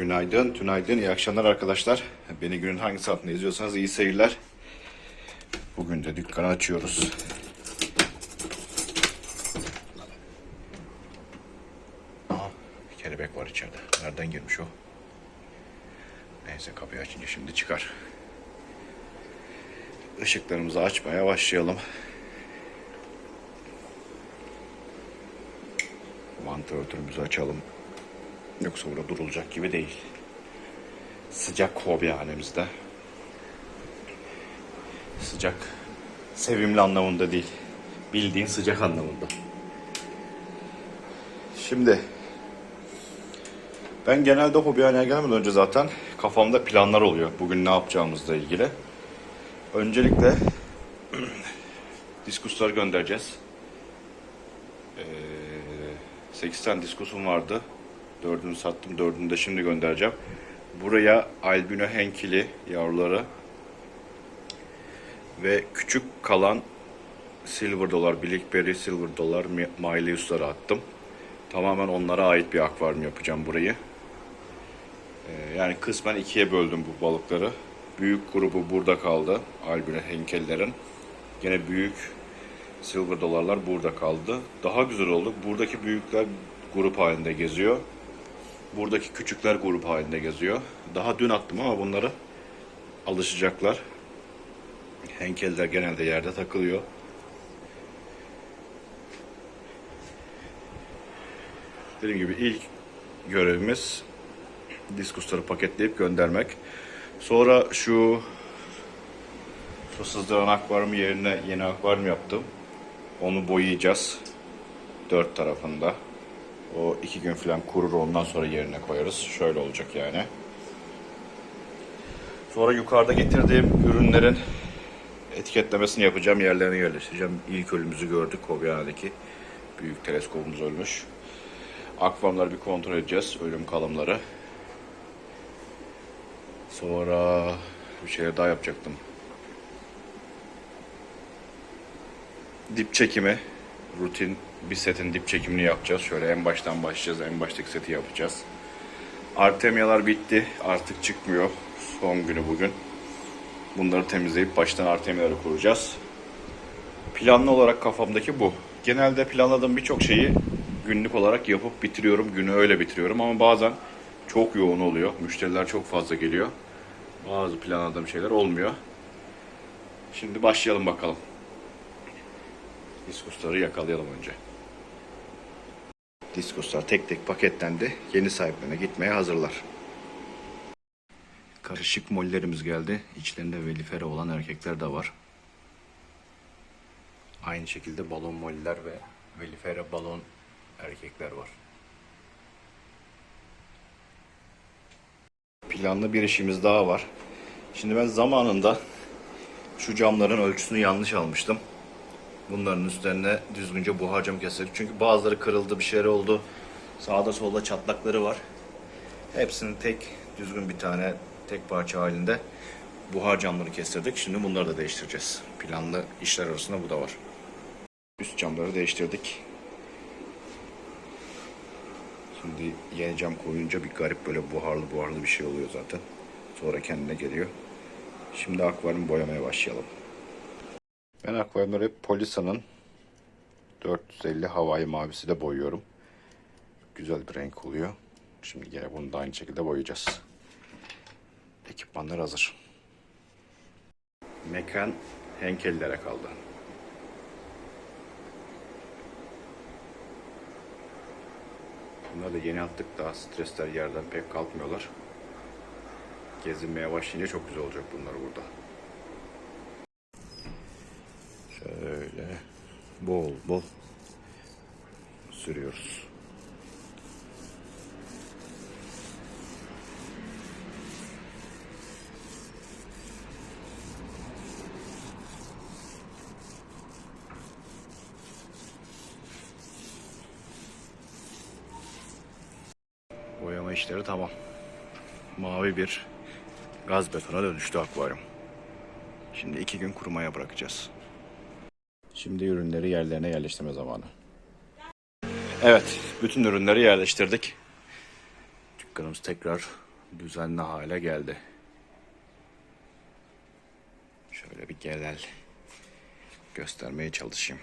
Günaydın, tünaydın, iyi akşamlar arkadaşlar. Beni günün hangi saatinde izliyorsanız iyi seyirler. Bugün de dükkanı açıyoruz. Aha, kelebek var içeride. Nereden girmiş o? Neyse kapıyı açınca şimdi çıkar. Işıklarımızı açmaya başlayalım. Vantilatörümüzü açalım. Yoksa burada durulacak gibi değil. Sıcak hobihanemizde. Sıcak sevimli anlamında değil. Bildiğin sıcak anlamında. Şimdi ben genelde hobihaneye gelmeden önce zaten kafamda planlar oluyor. Bugün ne yapacağımızla ilgili. Öncelikle diskusları göndereceğiz. Ee, 8 tane diskusum vardı. Dördünü sattım. Dördünü de şimdi göndereceğim. Buraya albino henkili yavruları ve küçük kalan silver dolar, blackberry silver dolar Mylius'ları attım. Tamamen onlara ait bir akvaryum yapacağım burayı. Ee, yani kısmen ikiye böldüm bu balıkları. Büyük grubu burada kaldı. Albino henkellerin. Gene büyük silver dolarlar burada kaldı. Daha güzel oldu. Buradaki büyükler grup halinde geziyor. Buradaki küçükler grup halinde geziyor. Daha dün attım ama bunları alışacaklar. Henkeller genelde yerde takılıyor. Dediğim gibi ilk görevimiz diskusları paketleyip göndermek. Sonra şu su sızdıran akvaryum yerine yeni akvaryum yaptım. Onu boyayacağız. Dört tarafında. O iki gün falan kurur ondan sonra yerine koyarız. Şöyle olacak yani. Sonra yukarıda getirdiğim ürünlerin etiketlemesini yapacağım. Yerlerine yerleştireceğim. İlk ölümümüzü gördük. Kobihanedeki büyük teleskopumuz ölmüş. Akvaryumları bir kontrol edeceğiz. Ölüm kalımları. Sonra bir şeyler daha yapacaktım. Dip çekimi. Rutin bir setin dip çekimini yapacağız. Şöyle en baştan başlayacağız. En baştaki seti yapacağız. Artemyalar bitti. Artık çıkmıyor. Son günü bugün. Bunları temizleyip baştan artemyaları kuracağız. Planlı olarak kafamdaki bu. Genelde planladığım birçok şeyi günlük olarak yapıp bitiriyorum. Günü öyle bitiriyorum ama bazen çok yoğun oluyor. Müşteriler çok fazla geliyor. Bazı planladığım şeyler olmuyor. Şimdi başlayalım bakalım. Diskusları yakalayalım önce. Diskuslar tek tek paketlendi. Yeni sahiplerine gitmeye hazırlar. Karışık mollerimiz geldi. İçlerinde velifera olan erkekler de var. Aynı şekilde balon moller ve velifera balon erkekler var. Planlı bir işimiz daha var. Şimdi ben zamanında şu camların ölçüsünü yanlış almıştım. Bunların üstlerine düzgünce buhar cam kestirdik. Çünkü bazıları kırıldı, bir şeyler oldu. Sağda solda çatlakları var. Hepsini tek düzgün bir tane tek parça halinde buhar camları kestirdik. Şimdi bunları da değiştireceğiz. Planlı işler arasında bu da var. Üst camları değiştirdik. Şimdi yeni cam koyunca bir garip böyle buharlı buharlı bir şey oluyor zaten. Sonra kendine geliyor. Şimdi akvaryum boyamaya başlayalım. Ben akvaryumları hep Polisa'nın 450 havai mavisiyle boyuyorum. Güzel bir renk oluyor. Şimdi yine bunu da aynı şekilde boyayacağız. Ekipmanlar hazır. Mekan henkellere kaldı. Bunları da yeni attık daha stresler yerden pek kalkmıyorlar. Gezinmeye başlayınca çok güzel olacak bunlar burada. Şöyle bol bol sürüyoruz. Boyama işleri tamam. Mavi bir gaz betona dönüştü akvaryum. Şimdi iki gün kurumaya bırakacağız. Şimdi ürünleri yerlerine yerleştirme zamanı. Evet, bütün ürünleri yerleştirdik. Dükkanımız tekrar düzenli hale geldi. Şöyle bir genel göstermeye çalışayım.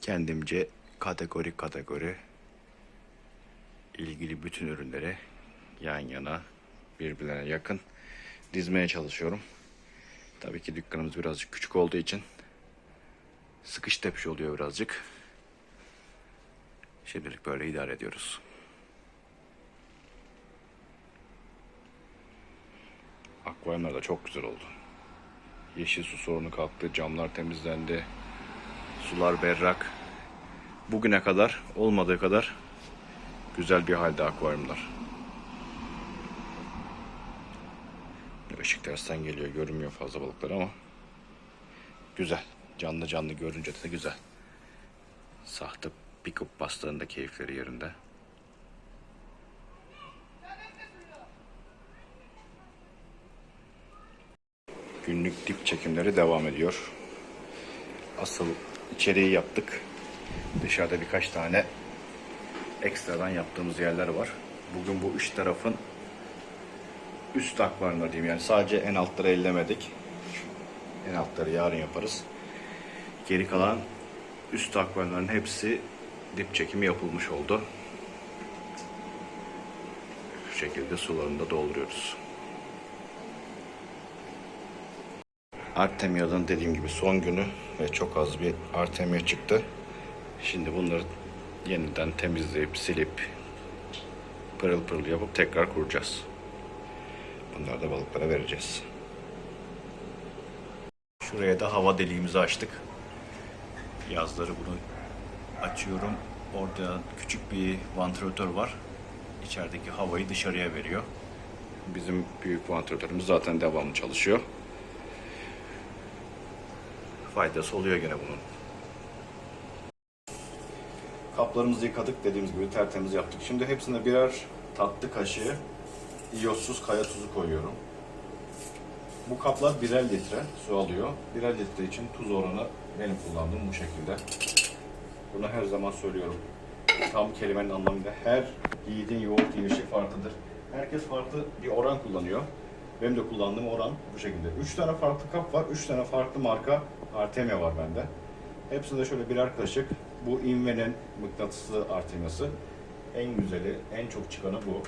Kendimce kategori kategori ilgili bütün ürünleri yan yana birbirlerine yakın dizmeye çalışıyorum. Tabii ki dükkanımız birazcık küçük olduğu için sıkış tepiş oluyor birazcık. Şimdilik böyle idare ediyoruz. Akvaryumlar da çok güzel oldu. Yeşil su sorunu kalktı, camlar temizlendi, sular berrak. Bugüne kadar olmadığı kadar güzel bir halde akvaryumlar. Işık tersten geliyor, görünmüyor fazla balıklar ama güzel. Canlı canlı görünce de güzel. Sahte pick-up bastığında keyifleri yerinde. Günlük dip çekimleri devam ediyor. Asıl içeriği yaptık. Dışarıda birkaç tane ekstradan yaptığımız yerler var. Bugün bu üç tarafın üst akvaryumları diyeyim yani sadece en altları ellemedik. En altları yarın yaparız. Geri kalan üst akvaryumların hepsi dip çekimi yapılmış oldu. Şu şekilde sularını da dolduruyoruz. Artemia'dan dediğim gibi son günü ve çok az bir Artemia çıktı. Şimdi bunları yeniden temizleyip silip pırıl pırıl yapıp tekrar kuracağız. Bunları da balıklara vereceğiz. Şuraya da hava deliğimizi açtık. Yazları bunu açıyorum. Orada küçük bir vantilatör var. İçerideki havayı dışarıya veriyor. Bizim büyük vantilatörümüz zaten devamlı çalışıyor. Faydası oluyor gene bunun. Kaplarımızı yıkadık dediğimiz gibi tertemiz yaptık. Şimdi hepsine birer tatlı kaşığı iyozsuz kaya tuzu koyuyorum. Bu kaplar birer litre su alıyor. Birer litre için tuz oranı benim kullandığım bu şekilde. Bunu her zaman söylüyorum. Tam kelimenin anlamıyla her yiğidin yoğurt yiyişi farklıdır. Herkes farklı bir oran kullanıyor. Benim de kullandığım oran bu şekilde. 3 tane farklı kap var. 3 tane farklı marka Artemia var bende. Hepsinde şöyle birer kaşık. Bu Inve'nin mıknatıslı Artemia'sı. En güzeli, en çok çıkanı bu.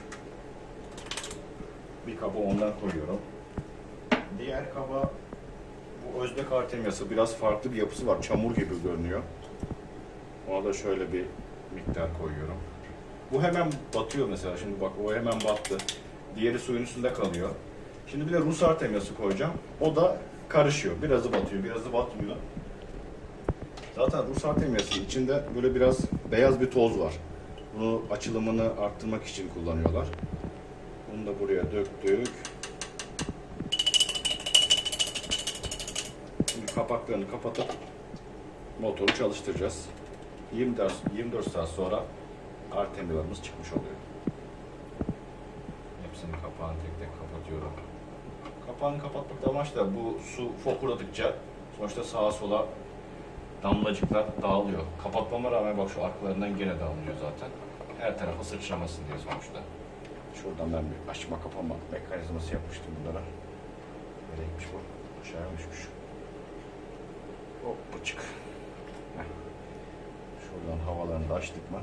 Bir kabı ondan koyuyorum. Diğer kaba bu Özbek Artemia'sı biraz farklı bir yapısı var. Çamur gibi görünüyor. Ona da şöyle bir miktar koyuyorum. Bu hemen batıyor mesela. Şimdi bak o hemen battı. Diğeri suyun üstünde kalıyor. Şimdi bir de Rus Artemia'sı koyacağım. O da karışıyor. Birazı batıyor, birazı batmıyor. Zaten Rus Artemia'sı içinde böyle biraz beyaz bir toz var. Bunu açılımını arttırmak için kullanıyorlar. Bunu da buraya döktük. Şimdi kapaklarını kapatıp motoru çalıştıracağız. 24, 24 saat sonra Artemia'larımız çıkmış oluyor. Hepsinin kapağını tek tek kapatıyorum. Kapağını kapatmak amaç da bu su fokurladıkça sonuçta sağa sola damlacıklar dağılıyor. Kapatmama rağmen bak şu arkalarından gene dağılıyor zaten. Her tarafa sıçramasın diye sonuçta. Şuradan ben bir açma kapama mekanizması yapmıştım bunlara. Nereymiş bu? Aşağıya düşmüş. Hop. Heh. Şuradan havalarını da açtık mı?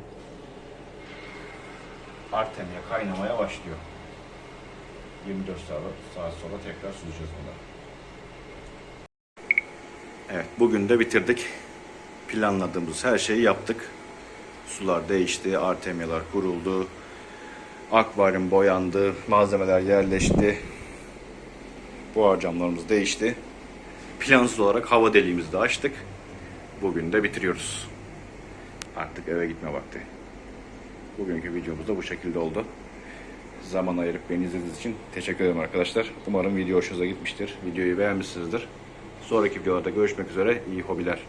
Artemia kaynamaya başlıyor. 24 saat, saat sonra tekrar süzeceğiz bunları. Evet, bugün de bitirdik. Planladığımız her şeyi yaptık. Sular değişti, artemyalar kuruldu. Akvaryum boyandı, malzemeler yerleşti. Buhar camlarımız değişti. Plansız olarak hava deliğimizi de açtık. Bugün de bitiriyoruz. Artık eve gitme vakti. Bugünkü videomuz da bu şekilde oldu. Zaman ayırıp beni izlediğiniz için teşekkür ederim arkadaşlar. Umarım video hoşunuza gitmiştir. Videoyu beğenmişsinizdir. Sonraki videolarda görüşmek üzere. İyi hobiler.